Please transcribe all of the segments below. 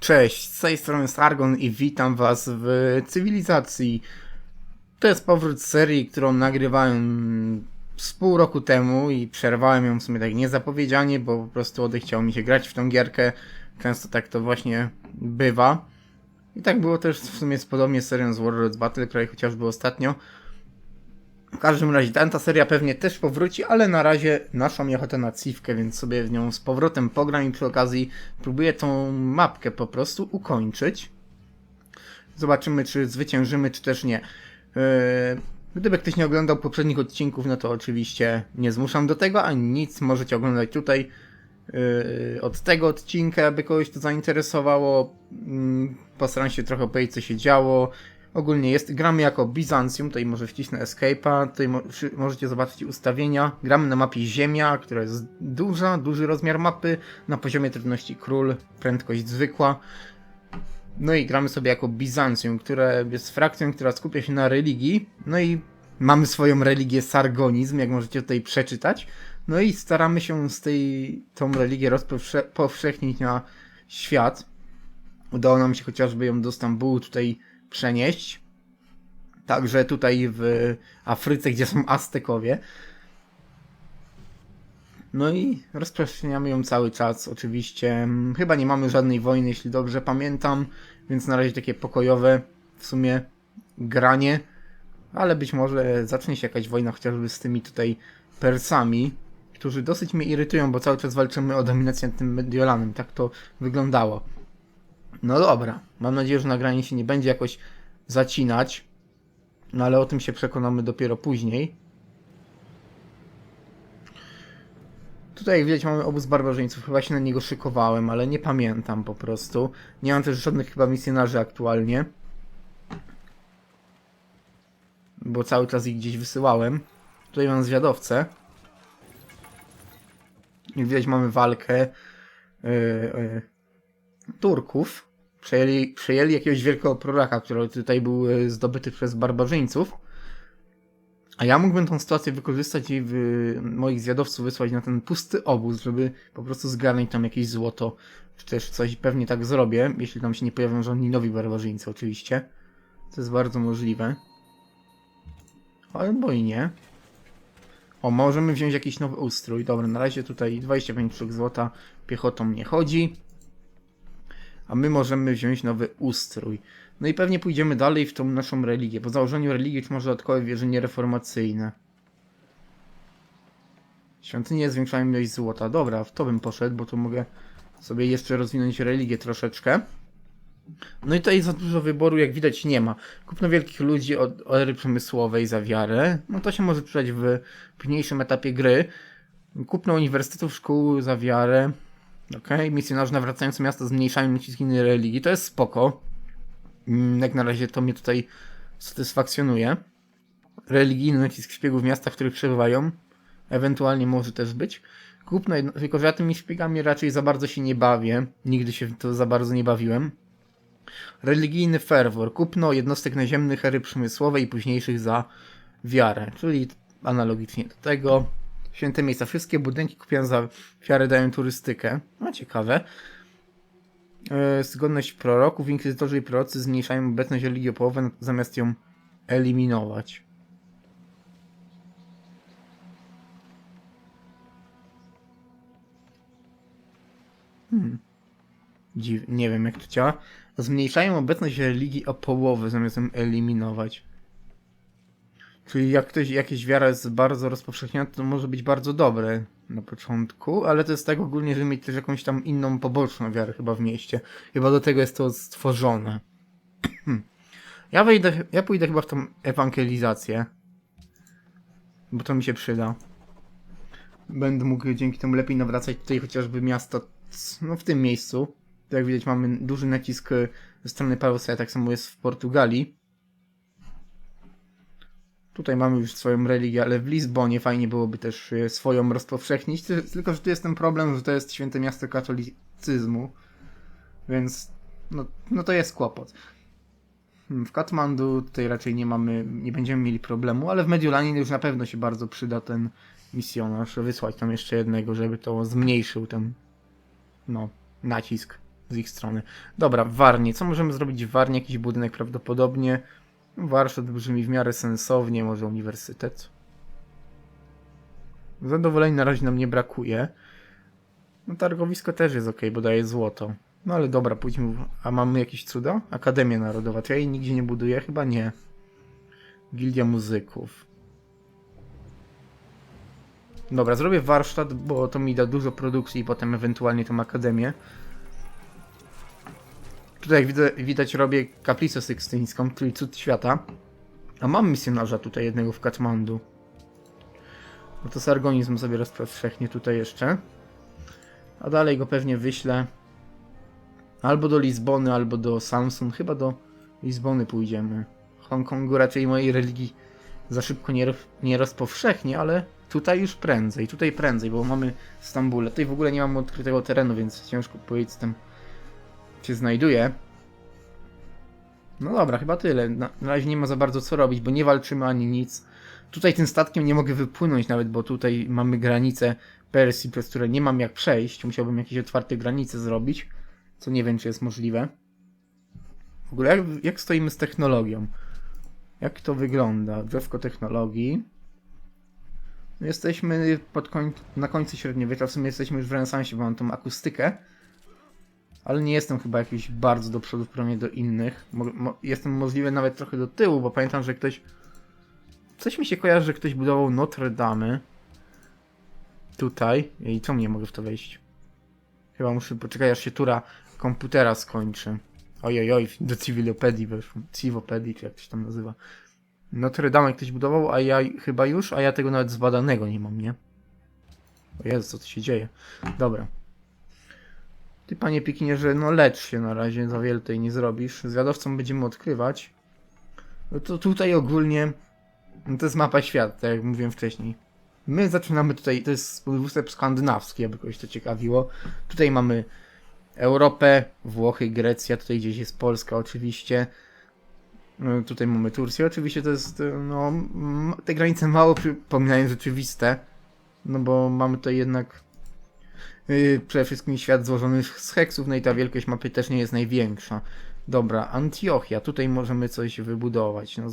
Cześć, z tej strony Sargon i witam was w cywilizacji. To jest powrót serii, którą nagrywałem z pół roku temu i przerwałem ją w sumie tak niezapowiedzianie, bo po prostu odechciało mi się grać w tą gierkę. Często tak to właśnie bywa. I tak było też w sumie z podobnie serią z Warlords Battle Cry, chociażby ostatnio. W każdym razie ta seria pewnie też powróci, ale na razie naszą mi ochotę na cywkę, więc sobie w nią z powrotem pogram i przy okazji próbuję tą mapkę po prostu ukończyć. Zobaczymy, czy zwyciężymy, czy też nie. Yy, Gdyby ktoś nie oglądał poprzednich odcinków, no to oczywiście nie zmuszam do tego, ani nic. Możecie oglądać tutaj yy, od tego odcinka, aby kogoś to zainteresowało. Yy, postaram się trochę opowiedzieć, co się działo. Ogólnie jest, gramy jako Bizancjum, tutaj może wcisnę Escape'a, tutaj mo możecie zobaczyć ustawienia. Gramy na mapie Ziemia, która jest duża, duży rozmiar mapy, na poziomie trudności Król, prędkość zwykła. No i gramy sobie jako Bizancjum, które jest frakcją, która skupia się na religii. No i mamy swoją religię Sargonizm, jak możecie tutaj przeczytać. No i staramy się z tej, tą religię rozpowszechnić na świat. Udało nam się chociażby ją do Stambułu tutaj przenieść. Także tutaj w Afryce, gdzie są Aztekowie. No i rozprzestrzeniamy ją cały czas, oczywiście. Chyba nie mamy żadnej wojny, jeśli dobrze pamiętam, więc na razie takie pokojowe w sumie granie. Ale być może zacznie się jakaś wojna chociażby z tymi tutaj Persami, którzy dosyć mnie irytują, bo cały czas walczymy o dominację nad tym Mediolanem. Tak to wyglądało. No dobra, mam nadzieję, że nagranie się nie będzie jakoś zacinać, no ale o tym się przekonamy dopiero później. Tutaj widać mamy obóz barbarzyńców, chyba się na niego szykowałem, ale nie pamiętam po prostu. Nie mam też żadnych chyba misjonarzy aktualnie. Bo cały czas ich gdzieś wysyłałem. Tutaj mam zwiadowcę. Jak widać mamy walkę yy, yy, Turków. Przejęli, przejęli jakiegoś wielkiego proraka, który tutaj był yy, zdobyty przez barbarzyńców. A ja mógłbym tą sytuację wykorzystać i w moich zwiadowców wysłać na ten pusty obóz, żeby po prostu zgarnąć tam jakieś złoto, czy też coś. Pewnie tak zrobię, jeśli tam się nie pojawią żadni nowi barbarzyńcy, oczywiście. To jest bardzo możliwe. Albo i nie. O, możemy wziąć jakiś nowy ustrój. Dobra, na razie tutaj 25 sztuk złota piechotą nie chodzi. A my możemy wziąć nowy ustrój. No i pewnie pójdziemy dalej w tą naszą religię. Po założeniu religii czy może dodatkowe wierzenie reformacyjne. Świątynie zwiększają ilość złota. Dobra, w to bym poszedł, bo tu mogę sobie jeszcze rozwinąć religię troszeczkę. No i tutaj za dużo wyboru, jak widać, nie ma. Kupno wielkich ludzi od od ery przemysłowej za wiarę. No to się może przydać w późniejszym etapie gry. Kupno uniwersytetów, szkół za wiarę. Okej, okay. misjonarze nawracający miasto zmniejszają nacisk innej religii. To jest spoko. Mm, Jak na razie to mnie tutaj satysfakcjonuje. Religijny nacisk szpiegów w miastach, w których przebywają. Ewentualnie może też być. Kupno, tylko że ja tymi szpiegami raczej za bardzo się nie bawię. Nigdy się to za bardzo nie bawiłem. Religijny ferwor. Kupno jednostek naziemnych ery przemysłowej i późniejszych za wiarę. Czyli analogicznie do tego. Święte miejsca. Wszystkie budynki kupione za wiarę dają turystykę. No ciekawe. E, zgodność proroków, inkwizytorzy i prorocy zmniejszają obecność religii o połowę, zamiast ją eliminować. Hmm. Dziw, nie wiem jak to działa. Zmniejszają obecność religii o połowę, zamiast ją eliminować. Czyli jak ktoś, jakieś wiara jest bardzo rozpowszechniona, to może być bardzo dobre na początku, ale to jest tak ogólnie, żeby mieć też jakąś tam inną poboczną wiarę chyba w mieście. Chyba do tego jest to stworzone. ja wejdę, ja pójdę chyba w tą ewangelizację. Bo to mi się przyda. Będę mógł dzięki temu lepiej nawracać tutaj chociażby miasto, no w tym miejscu. Jak widać mamy duży nacisk ze strony Pausa, tak samo jest w Portugalii. Tutaj mamy już swoją religię, ale w Lizbonie fajnie byłoby też e, swoją rozpowszechnić. Ty- Tylko, że tu jest ten problem, że to jest święte miasto katolicyzmu. Więc no, no to jest kłopot. Hmm, W Katmandu tutaj raczej nie mamy, nie będziemy mieli problemu, ale w Mediolanie już na pewno się bardzo przyda ten misjonarz. Wysłać tam jeszcze jednego, żeby to zmniejszył ten no, nacisk. z ich strony. Dobra, w Warnie. Co możemy zrobić w Warnie? Jakiś budynek prawdopodobnie. Warsztat brzmi w miarę sensownie, może uniwersytet. Zadowoleń na razie nam nie brakuje. No targowisko też jest ok, bo daje złoto. No ale dobra, pójdźmy. A mamy jakieś cuda? Akademia Narodowa. Czy ja jej nigdzie nie buduję? Chyba nie. Gildia Muzyków. Dobra, zrobię warsztat, bo to mi da dużo produkcji i potem ewentualnie tą akademię. Tutaj jak widać robię kaplicę sykstyńską, czyli cud świata. A mam misjonarza tutaj jednego w Katmandu. No to sargonizm sobie rozpowszechnię tutaj jeszcze. A dalej go pewnie wyślę albo do Lizbony, albo do Samsun. Chyba do Lizbony pójdziemy. Hongkongu raczej mojej religii za szybko nie, nie rozpowszechnie, ale tutaj już prędzej. Tutaj prędzej, bo mamy Stambule. Tutaj w ogóle nie mam odkrytego terenu, więc ciężko powiedzieć, co tam się znajduje. No dobra, chyba tyle. Na, na razie nie ma za bardzo co robić, bo nie walczymy ani nic. Tutaj tym statkiem nie mogę wypłynąć nawet, bo tutaj mamy granicę Persji, przez które nie mam jak przejść. Musiałbym jakieś otwarte granice zrobić, co nie wiem, czy jest możliwe. W ogóle jak, jak stoimy z technologią? Jak to wygląda? Drzewko technologii. No Jesteśmy pod koń... na końcu średniowiecza, w sumie jesteśmy już w renesansie, bo mam tą akustykę. Ale nie jestem chyba jakiś bardzo do przodu w porównaniu do innych. Mo mo jestem możliwy nawet trochę do tyłu, bo pamiętam, że ktoś... Coś mi się kojarzy, że ktoś budował Notre Dame. Tutaj. I czemu nie mogę w to wejść? Chyba muszę poczekać, aż się tura komputera skończy. Oj, oj, do cywilopedii weszło. Civopedii, czy jak się tam nazywa. Notre Dame ktoś budował, a ja chyba już, a ja tego nawet zbadanego nie mam, nie? O Jezu, co tu się dzieje? Dobra. Ty, panie Pikinierze, no lecz się na razie, za wiele tutaj nie zrobisz. Zwiadowcą będziemy odkrywać. No to tutaj ogólnie, no to jest mapa świata, tak jak mówiłem wcześniej. My zaczynamy tutaj, to jest wysep skandynawski, aby kogoś to ciekawiło. Tutaj mamy Europę, Włochy, Grecja, tutaj gdzieś jest Polska oczywiście. No, Tutaj mamy Turcję. Oczywiście to jest, no, te granice mało przypominają rzeczywiste. No bo mamy tutaj jednak przede wszystkim świat złożony z heksów, no i ta wielkość mapy też nie jest największa. Dobra, Antiochia, tutaj możemy coś wybudować. No,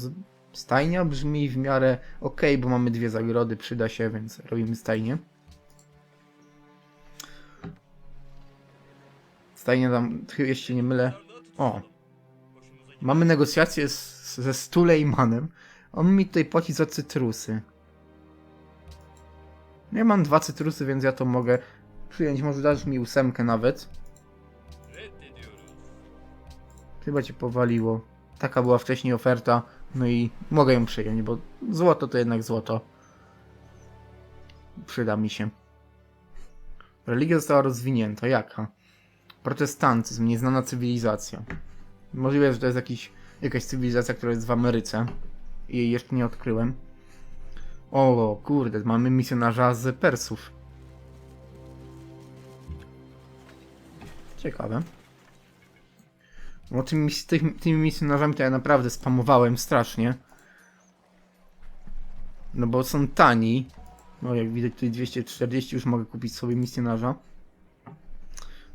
stajnia brzmi w miarę ok, bo mamy dwie zagrody, przyda się, więc robimy stajnię. Stajnia tam, jeśli się nie mylę. O, Mamy negocjacje z, ze Stulejmanem. On mi tutaj płaci za cytrusy. Ja mam dwa cytrusy, więc ja to mogę przyjąć. Może dasz mi ósemkę nawet. Chyba cię powaliło. Taka była wcześniej oferta. No i mogę ją przyjąć, bo złoto to jednak złoto. Przyda mi się. Religia została rozwinięta. Jaka? Protestantyzm, nieznana cywilizacja. Możliwe, że to jest jakiś, jakaś cywilizacja, która jest w Ameryce i jej jeszcze nie odkryłem. O, kurde, mamy misjonarza z Persów. Ciekawe. No tymi, tych, tymi misjonarzami to ja naprawdę spamowałem strasznie. No bo są tani. No jak widać tutaj 240 już mogę kupić sobie misjonarza.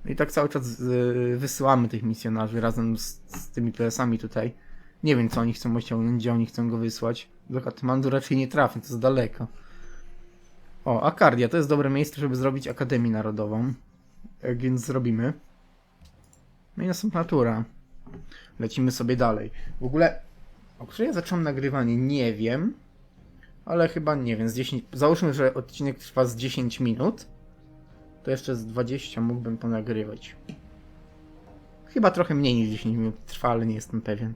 No i tak cały czas y, wysyłamy tych misjonarzy razem z, z tymi PS-ami tutaj. Nie wiem, co oni chcą osiągnąć, gdzie oni chcą go wysłać. Do Katmandu raczej nie trafię, to jest daleko. O, Akardia, to jest dobre miejsce, żeby zrobić Akademię Narodową. Tak więc zrobimy. No i następna tura. Lecimy sobie dalej. W ogóle, o której ja zacząłem nagrywanie, nie wiem. Ale chyba nie wiem, z 10... Załóżmy, że odcinek trwa z 10 minut to jeszcze z 20 mógłbym ponagrywać. Chyba trochę mniej niż 10 minut trwa, ale nie jestem pewien.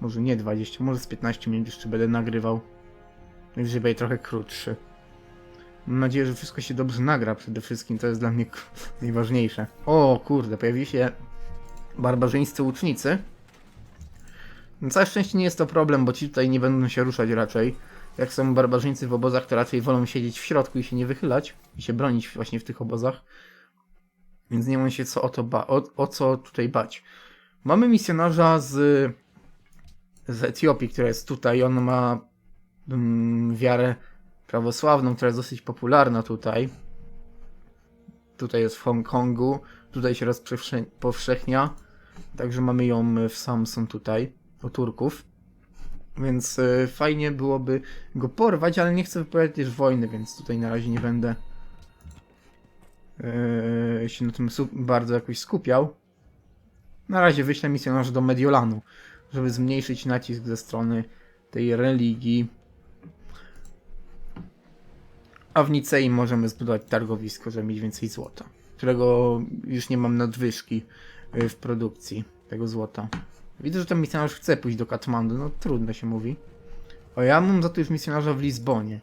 Może nie 20, może z 15 minut jeszcze będę nagrywał. Więc żeby trochę krótszy. Mam nadzieję, że wszystko się dobrze nagra przede wszystkim, to jest dla mnie najważniejsze. O kurde, pojawili się barbarzyńscy łucznicy. Na całe szczęście nie jest to problem, bo ci tutaj nie będą się ruszać raczej. Jak są barbarzyńcy w obozach, to raczej wolą siedzieć w środku i się nie wychylać i się bronić właśnie w tych obozach. Więc nie ma się co o to ba- o, o co tutaj bać. Mamy misjonarza z, z Etiopii, która jest tutaj. On ma mm, wiarę prawosławną, która jest dosyć popularna tutaj. Tutaj jest w Hongkongu. tutaj się rozpowszechnia. Także mamy ją w Samsung tutaj, u Turków. Więc e, fajnie byłoby go porwać, ale nie chcę wypowiadać też wojny, więc tutaj na razie nie będę e, się na tym bardzo jakoś skupiał. Na razie wyślę misjonarzy do Mediolanu, żeby zmniejszyć nacisk ze strony tej religii. A w Nicei możemy zbudować targowisko, żeby mieć więcej złota, którego już nie mam nadwyżki y, w produkcji tego złota. Widzę, że ten misjonarz chce pójść do Katmandu, no trudno się mówi. O, ja mam za to już misjonarza w Lizbonie.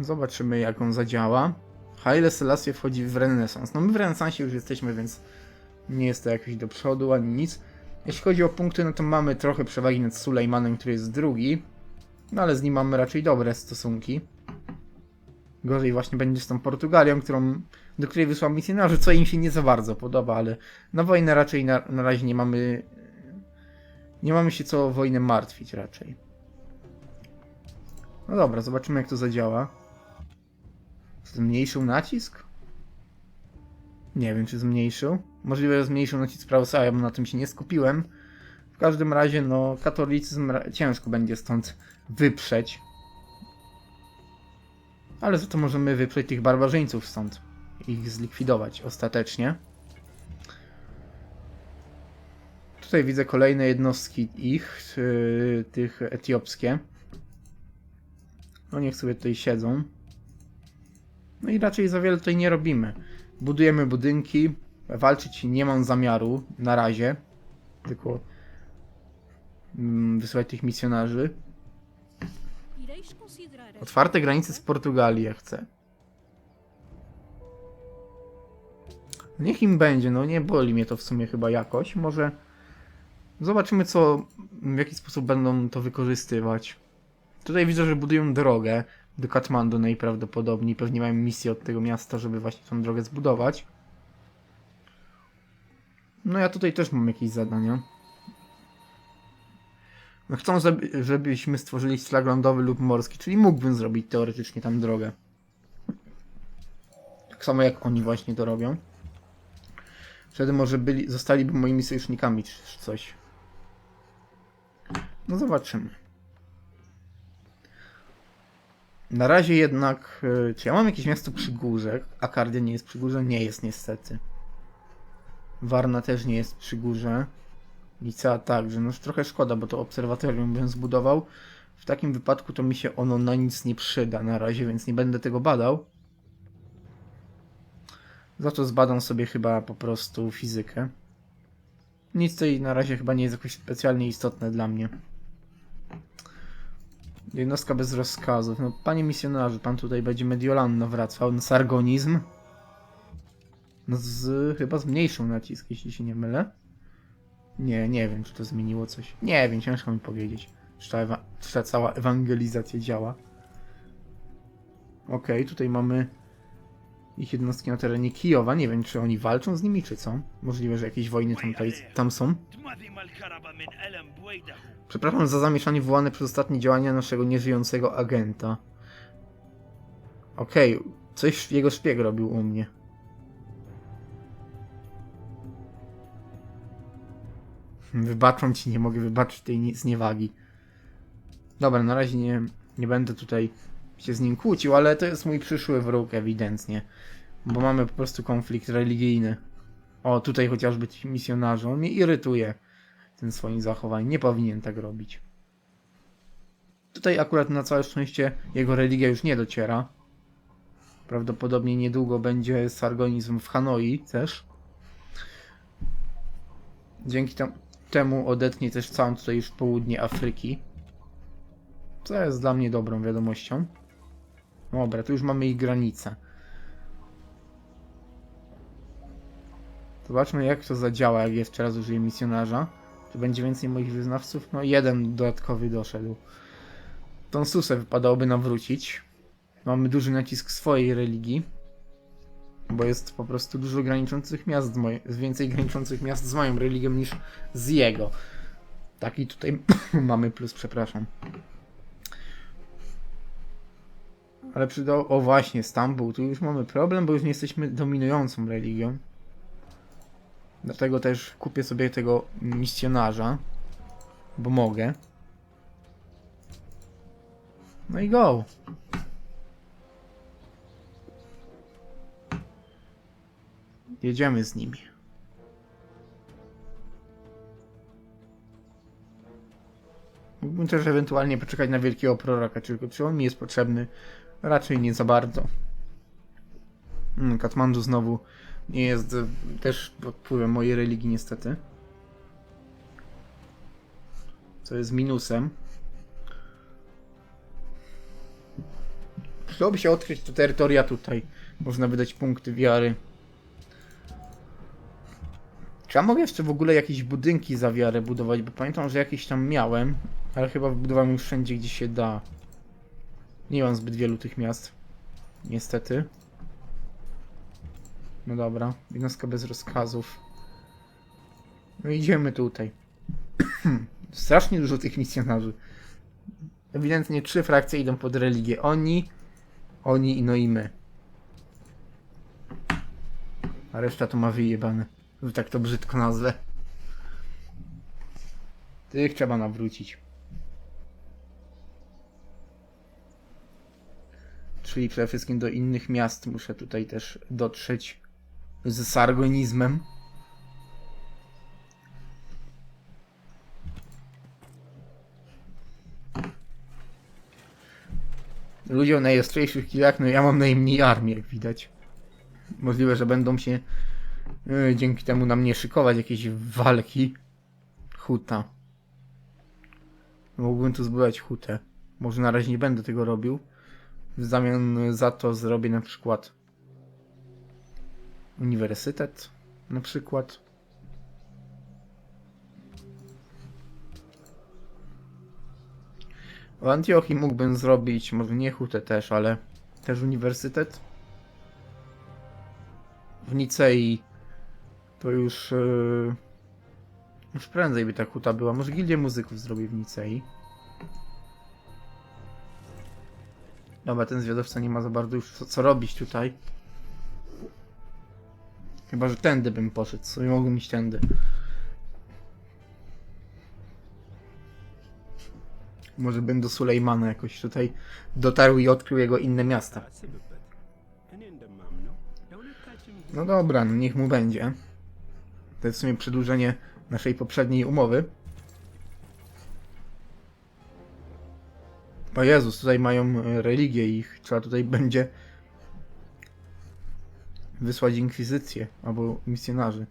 Zobaczymy jak on zadziała. Haile Selassie wchodzi w renesans. No my w renesansie już jesteśmy, więc nie jest to jakoś do przodu ani nic. Jeśli chodzi o punkty, no to mamy trochę przewagi nad Sulejmanem, który jest drugi. No ale z nim mamy raczej dobre stosunki. Gorzej właśnie będzie z tą Portugalią, którą, do której wysłał misjonarzy, co im się nie za bardzo podoba, ale na wojnę raczej na, na razie nie mamy. Nie mamy się co o wojnę martwić raczej. No dobra, zobaczymy jak to zadziała. Zmniejszył nacisk? Nie wiem, czy zmniejszył. Możliwe, że zmniejszył nacisk prawosławia, bo na tym się nie skupiłem. W każdym razie, no, katolicyzm ciężko będzie stąd wyprzeć. Ale za to możemy wyprzeć tych barbarzyńców stąd. Ich zlikwidować ostatecznie. Tutaj widzę kolejne jednostki ich, yy, tych etiopskie. No niech sobie tutaj siedzą. No i raczej za wiele tutaj nie robimy. Budujemy budynki. Walczyć nie mam zamiaru na razie. Tylko mm, wysyłać tych misjonarzy. Otwarte granice z Portugalii ja chcę. Niech im będzie, no nie boli mnie to w sumie chyba jakoś. Może zobaczymy co, w jaki sposób będą to wykorzystywać. Tutaj widzę, że budują drogę do Katmandu najprawdopodobniej. Pewnie mają misję od tego miasta, żeby właśnie tą drogę zbudować. No ja tutaj też mam jakieś zadania. Chcą, żeby- żebyśmy stworzyli szlak lądowy lub morski, czyli mógłbym zrobić teoretycznie tam drogę. Tak samo jak oni właśnie to robią. Wtedy może byli, zostaliby moimi sojusznikami czy coś. No zobaczymy. Na razie jednak, y, czy ja mam jakieś miasto przy górze? Akardia nie jest przy górze? Nie jest niestety. Warna też nie jest przy górze. Licea także, no trochę szkoda, bo to obserwatorium bym zbudował. W takim wypadku to mi się ono na nic nie przyda na razie, więc nie będę tego badał. Za to zbadam sobie chyba po prostu fizykę. Nic tutaj na razie chyba nie jest jakoś specjalnie istotne dla mnie. Jednostka bez rozkazów. No, panie misjonarzu, pan tutaj będzie Mediolan nawracał na sargonizm. No z, chyba zmniejszył nacisk, jeśli się nie mylę. Nie, nie wiem, czy to zmieniło coś. Nie wiem, ciężko mi powiedzieć, czy ta, ewa- czy ta cała ewangelizacja działa. Okej, tutaj mamy ich jednostki na terenie Kijowa. Nie wiem, czy oni walczą z nimi, czy co. Możliwe, że jakieś wojny tam, tutaj, tam są. تماثم الكرب من ألم بويده Przepraszam za zamieszanie wywołane przez ostatnie działania naszego nieżyjącego agenta. Okej, coś jego szpieg robił u mnie. Wybaczam ci, nie mogę wybaczyć tej nie- zniewagi. Dobra, na razie nie, nie będę tutaj się z nim kłócił, ale to jest mój przyszły wróg ewidentnie. Bo mamy po prostu konflikt religijny. O, tutaj chociażby ci misjonarze, on mnie irytuje tym swoim zachowaniem. Nie powinien tak robić. Tutaj akurat na całe szczęście jego religia już nie dociera. Prawdopodobnie niedługo będzie sargonizm w Hanoi też. Dzięki tam, temu odetnie też całą tutaj już południe Afryki. Co jest dla mnie dobrą wiadomością. Dobra, tu już mamy ich granicę. Zobaczmy jak to zadziała, jak jeszcze raz użyję misjonarza. Czy będzie więcej moich wyznawców? No jeden dodatkowy doszedł. Tą susę wypadałoby nawrócić. Mamy duży nacisk swojej religii. Bo jest po prostu dużo graniczących miast z więcej graniczących miast z moją religią niż z jego. Taki tutaj mamy plus, przepraszam. Ale przydał... O właśnie, Stambuł. Tu już mamy problem, bo już nie jesteśmy dominującą religią. Dlatego też kupię sobie tego misjonarza. Bo mogę. No i go. Jedziemy z nimi. Mógłbym też ewentualnie poczekać na wielkiego proroka, tylko czy on mi jest potrzebny? Raczej nie za bardzo. Mm, Katmandu znowu nie jest e, też pod wpływem mojej religii niestety. Co jest minusem. Przydałoby się odkryć te terytoria tutaj. Można wydać punkty wiary. Czy ja mogę jeszcze w ogóle jakieś budynki za wiarę budować? Bo pamiętam, że jakieś tam miałem, ale chyba wybudowałem już wszędzie, gdzie się da. Nie mam zbyt wielu tych miast. Niestety. No dobra, jednostka bez rozkazów. No idziemy tutaj. Strasznie dużo tych misjonarzy. Ewidentnie trzy frakcje idą pod religię. Oni, oni no i my. A reszta to ma wyjebane. Tak to brzydko nazwę. Tych trzeba nawrócić. Czyli przede wszystkim do innych miast muszę tutaj też dotrzeć z sargonizmem. Ludzie o najostrzejszych killach, no ja mam najmniej armii, jak widać. Możliwe, że będą się yy, dzięki temu na mnie szykować jakieś walki. Huta. Mógłbym tu zbudować hutę. Może na razie nie będę tego robił. W zamian za to zrobię na przykład uniwersytet. Na przykład. W Antiochii mógłbym zrobić, może nie hutę też, ale też uniwersytet. W Nicei to już yy, już prędzej by ta huta była. Może gildię muzyków zrobię w Nicei. Dobra, ten zwiadowca nie ma za bardzo już co, co robić tutaj. Chyba, że tędy bym poszedł. Sobie mogłem iść tędy. Może bym do Sulejmana jakoś tutaj dotarł i odkrył jego inne miasta. No dobra, no niech mu będzie. To jest w sumie przedłużenie naszej poprzedniej umowy. O Jezus, tutaj mają e, religię ich. Trzeba tutaj będzie wysłać inkwizycję albo misjonarzy.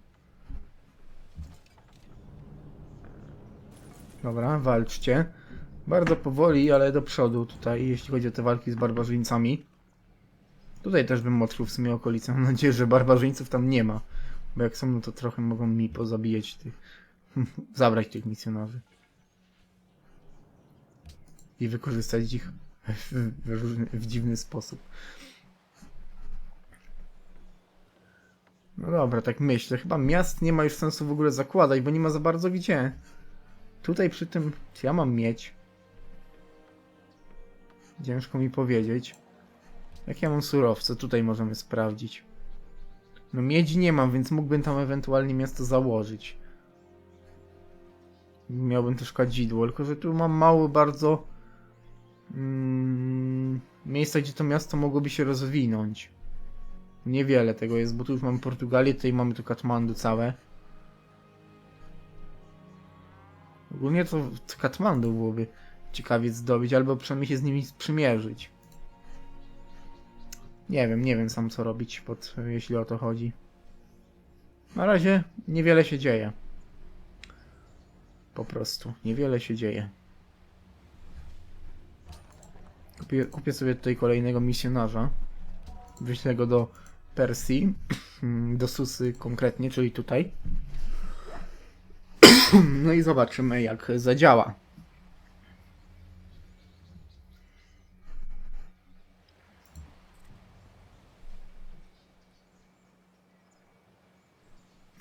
Dobra, walczcie. Bardzo powoli, ale do przodu tutaj, jeśli chodzi o te walki z barbarzyńcami. Tutaj też bym odkrył w sumie okolice. Mam nadzieję, że barbarzyńców tam nie ma. Bo jak są, to trochę mogą mi pozabijać tych... zabrać tych misjonarzy. I wykorzystać ich w, różny, w dziwny sposób. No dobra, tak myślę. Chyba miast nie ma już sensu w ogóle zakładać, bo nie ma za bardzo gdzie. Tutaj przy tym, czy ja mam mieć? Ciężko mi powiedzieć. Jak ja mam surowce? Tutaj możemy sprawdzić. No miedzi nie mam, więc mógłbym tam ewentualnie miasto założyć. Miałbym też kadzidło, tylko że tu mam mało bardzo mm, miejsca, gdzie to miasto mogłoby się rozwinąć. Niewiele tego jest, bo tu już mamy Portugalię, tutaj mamy tu Katmandu całe. Ogólnie to, Katmandu byłoby ciekawie zdobyć, albo przynajmniej się z nimi sprzymierzyć. Nie wiem, nie wiem sam co robić, pod, jeśli o to chodzi. Na razie niewiele się dzieje. Po prostu, niewiele się dzieje. Kupię, kupię sobie tutaj kolejnego misjonarza. Wyślę go do Persji, do Susy konkretnie, czyli tutaj. No i zobaczymy jak zadziała.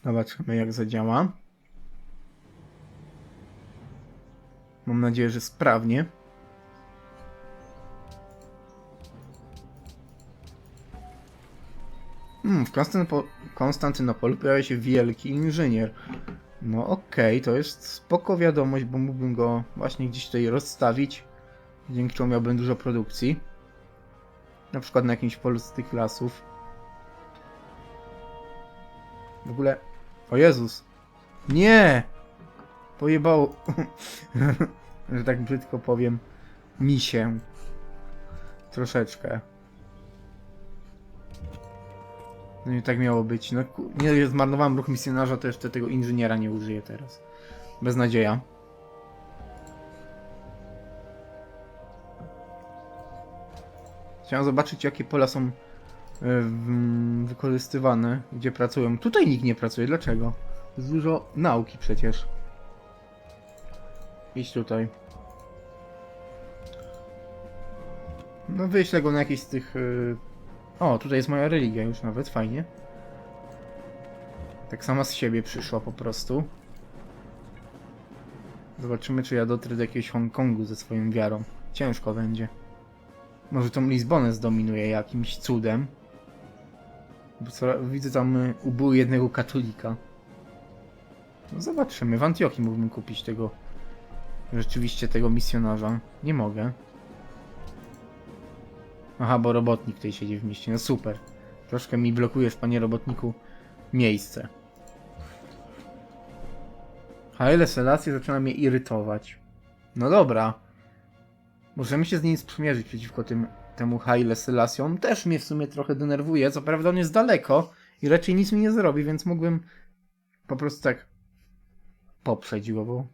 Zobaczymy jak zadziała. Mam nadzieję, że sprawnie. Hmm, w Konstantynopo- Konstantynopolu pojawia się wielki inżynier. No okej, to jest spoko wiadomość, bo mógłbym go właśnie gdzieś tutaj rozstawić, dzięki czemu miałbym dużo produkcji. Na przykład na jakimś polu z tych lasów. W ogóle... O Jezus! Nie! Pojebało... że tak brzydko powiem. Mi się. Troszeczkę. No i tak miało być. No nie zmarnowałem ruch misjonarza, to jeszcze tego inżyniera nie użyję teraz. Beznadzieja. Chciałem zobaczyć jakie pola są wykorzystywane, gdzie pracują. Tutaj nikt nie pracuje, dlaczego? Jest dużo nauki przecież. Idź tutaj. No wyślę go na jakieś z tych... y, O, tutaj jest moja religia już nawet, fajnie. Tak sama z siebie przyszła po prostu. Zobaczymy, czy ja dotrę do jakiegoś Hongkongu ze swoją wiarą. Ciężko będzie. Może tą Lizbonę zdominuje jakimś cudem. Widzę tam y, ubył jednego katolika. No zobaczymy. W Antiochii mógłbym kupić tego... Rzeczywiście tego misjonarza. Nie mogę. Aha, bo robotnik tutaj siedzi w mieście. No super. Troszkę mi blokujesz, panie robotniku, miejsce. Haile Selassie zaczyna mnie irytować. No dobra. Możemy się z nim sprzymierzyć przeciwko tym, temu Haile Selassie. Też mnie w sumie trochę denerwuje. Co prawda on jest daleko i raczej nic mi nie zrobi, więc mógłbym po prostu tak poprzeć bo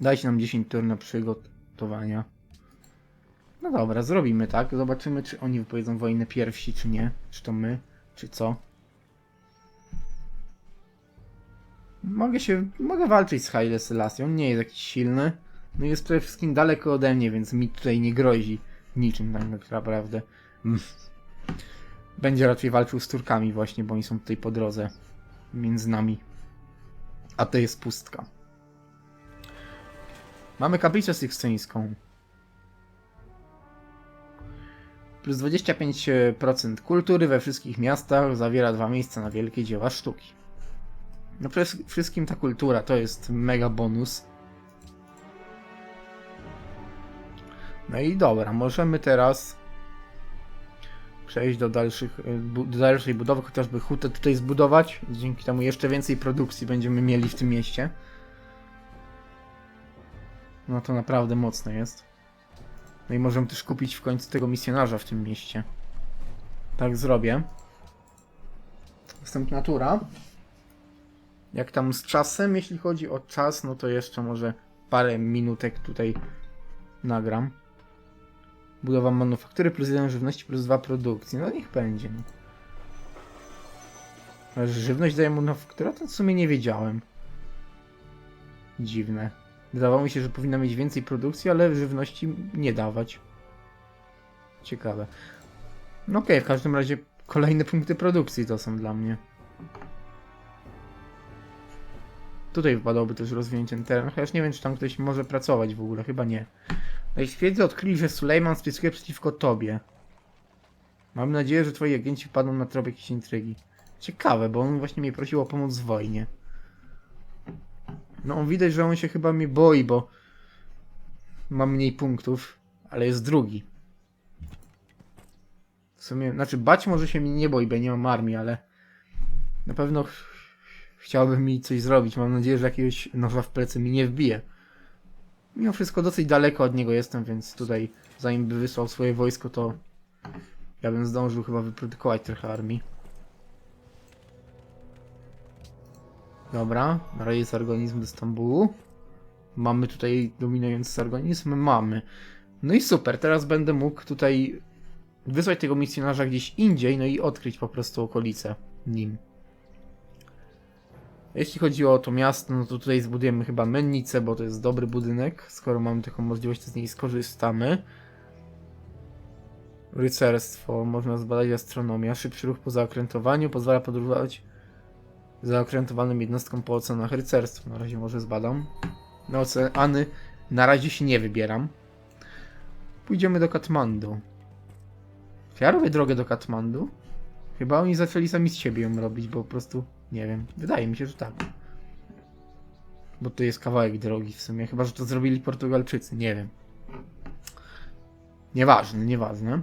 dajcie nam 10 tur na przygotowania. No dobra, zrobimy tak. Zobaczymy, czy oni wypowiedzą wojnę pierwsi, czy nie. Czy to my, czy co. Mogę się, mogę walczyć z Haile Selassie. Nie jest jakiś silny. No jest przede wszystkim daleko ode mnie, więc mi tutaj nie grozi niczym tak naprawdę. Mm. Będzie raczej walczył z Turkami właśnie, bo oni są tutaj po drodze między nami. A to jest pustka. Mamy kaplicę sykstyńską. Plus 25% kultury we wszystkich miastach zawiera dwa miejsca na wielkie dzieła sztuki. No przede wszystkim ta kultura to jest mega bonus. No i dobra, możemy teraz przejść do, dalszych, y, do dalszej budowy, chociażby hutę tutaj zbudować. Dzięki temu jeszcze więcej produkcji będziemy mieli w tym mieście. No to naprawdę mocne jest. No i możemy też kupić w końcu tego misjonarza w tym mieście. Tak zrobię. Następna tura. Jak tam z czasem, jeśli chodzi o czas, no to jeszcze może parę minutek tutaj nagram. Budowa manufaktury plus 1 żywności plus 2 produkcji. No niech będzie. No. A że żywność daje manufaktura? To w sumie nie wiedziałem. Dziwne. Wydawało mi się, że powinna mieć więcej produkcji, ale żywności nie dawać. Ciekawe. No okej, w każdym razie kolejne punkty produkcji to są dla mnie. Tutaj wypadałoby też rozwinięcie ten teren, chociaż nie wiem, czy tam ktoś może pracować w ogóle, chyba nie. No i świecy odkryli, że Sulejman spisuje przeciwko tobie. Mam nadzieję, że twoi agenci wpadną na trop jakiejś intrygi. Ciekawe, bo on właśnie mnie prosił o pomoc w wojnie. No on widać, że on się chyba mnie boi, bo ma mniej punktów, ale jest drugi. W sumie, znaczy bać może się mnie nie boi, bo nie mam armii, ale na pewno ch chciałby mi coś zrobić. Mam nadzieję, że jakiegoś noża w plecy mi nie wbije. Mimo wszystko dosyć daleko od niego jestem, więc tutaj zanim by wysłał swoje wojsko, to ja bym zdążył chyba wyprodukować trochę armii. Dobra, na razie jest organizm do Stambułu. Mamy tutaj dominujący organizm? Mamy. No i super, teraz będę mógł tutaj wysłać tego misjonarza gdzieś indziej, no i odkryć po prostu okolice nim. Jeśli chodzi o to miasto, no to tutaj zbudujemy chyba mennicę, bo to jest dobry budynek. Skoro mamy taką możliwość, to z niej skorzystamy. Rycerstwo, można zbadać astronomię. Szybszy ruch po zaokrętowaniu pozwala podróżować zaokrętowanym jednostkom po ocenach rycerstwa. Na razie może zbadam. Na oceany na razie się nie wybieram. Pójdziemy do Katmandu. Ja robię drogę do Katmandu? Chyba oni zaczęli sami z siebie ją robić, bo po prostu, nie wiem, wydaje mi się, że tak. Bo to jest kawałek drogi w sumie, chyba, że to zrobili Portugalczycy, nie wiem. Nieważne, nieważne.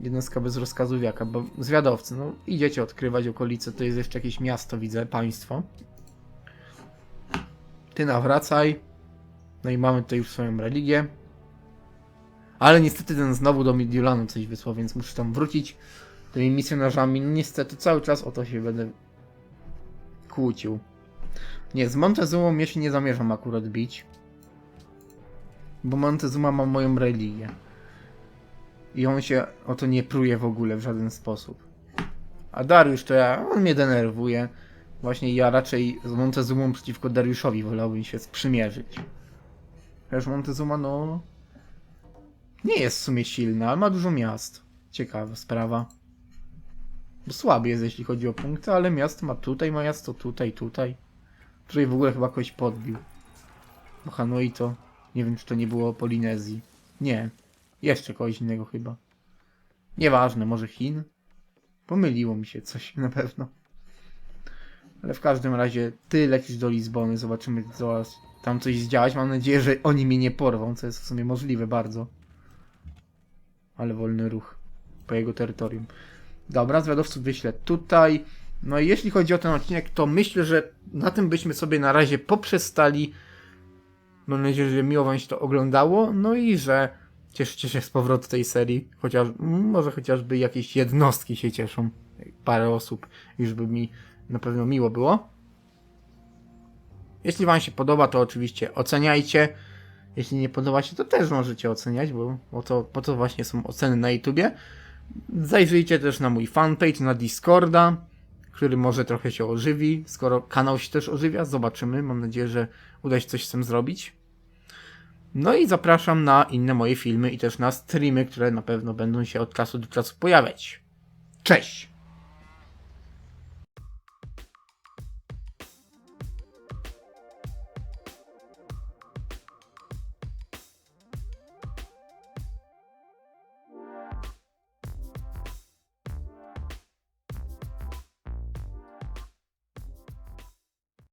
Jednostka bez rozkazu wiaka, bo zwiadowcy, no idziecie odkrywać okolice, to jest jeszcze jakieś miasto, widzę, państwo. Ty nawracaj. No i mamy tutaj już swoją religię. Ale niestety ten znowu do Midiolanu coś wysłał, więc muszę tam wrócić tymi misjonarzami. No niestety cały czas o to się będę kłócił. Nie, z Montezumą ja się nie zamierzam akurat bić. Bo Montezuma ma moją religię. I on się o to nie pruje w ogóle w żaden sposób. A Dariusz to ja, on mnie denerwuje. Właśnie ja raczej z Montezumą przeciwko Dariuszowi wolałbym się sprzymierzyć. Chociaż Montezuma, no... Nie jest w sumie silny, ale ma dużo miast. Ciekawa sprawa. Słaby jest, jeśli chodzi o punkty, ale miasto ma tutaj, ma miasto tutaj, tutaj. Tutaj w ogóle chyba kogoś podbił. Bo Hanoi to... Nie wiem, czy to nie było Polinezji. Nie. Jeszcze kogoś innego chyba. Nieważne, może Chin? Pomyliło mi się coś na pewno. Ale w każdym razie ty lecisz do Lizbony, zobaczymy co tam coś zdziałać. Mam nadzieję, że oni mnie nie porwą, co jest w sumie możliwe bardzo. Ale wolny ruch po jego terytorium. Dobra, zwiadowców wyślę tutaj. No i jeśli chodzi o ten odcinek, to myślę, że na tym byśmy sobie na razie poprzestali. Mam nadzieję, że miło wam się to oglądało. No i że cieszycie się z powrotu tej serii. Chociaż, może chociażby jakieś jednostki się cieszą. Parę osób już by mi na pewno miło było. Jeśli Wam się podoba, to oczywiście oceniajcie. Jeśli nie podoba się, to też możecie oceniać, bo, bo to, po to właśnie są oceny na YouTubie. Zajrzyjcie też na mój fanpage, na Discorda, który może trochę się ożywi, skoro kanał się też ożywia. Zobaczymy. Mam nadzieję, że uda się coś z tym zrobić. No i zapraszam na inne moje filmy i też na streamy, które na pewno będą się od czasu do czasu pojawiać. Cześć!